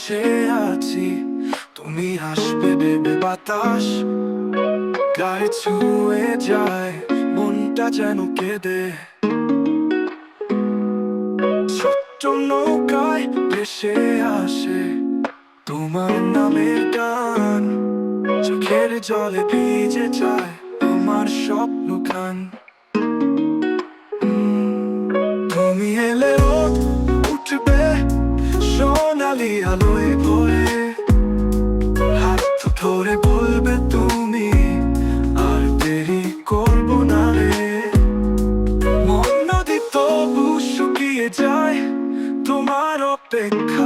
বসে তুমি আসবে ভেবে বাতাস। গায়ে ছুঁয়ে যায়, মনটা যেন কেঁদে। ছোট্ট নৌকায় ভেসে আসে তোমার নামে গান। চোখের জলে ভিজে যায় আমার স্বপ্ন খান তুমি এলে উঠবে সোনালি আলোয় ভরে হাত ধরে বলবে তুমি, আর দেরি করব না রে। মন নদী তবু শুকিয়ে যায়, তোমার অপেক্ষায়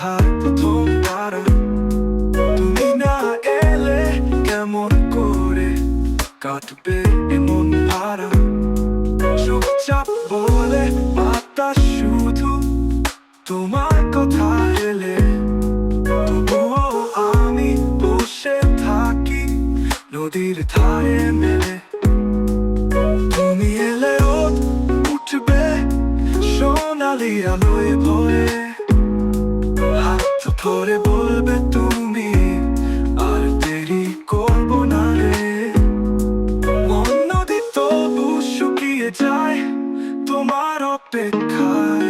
সন্ধ্যার প্রথম তারা তুমি না এলে কেমন করে কাটবে এমন ভাড়া চুপচাপ বলে বাতাস শুধু তোমার কথা এলে তবুও আমি বসে থাকি নদীর ধারে মেলে তুমি এলে উঠবে সোনালি আলোয় ভয়ে ধরে বলবে তুমি, আর দেরি করব না রে। মন নদী তবু শুকিয়ে যায় তোমার অপেক্ষায়।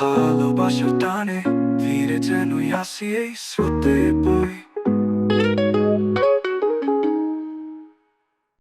ভালোবাসার টানে ফিরে যেন আসি এই স্রোতে বই।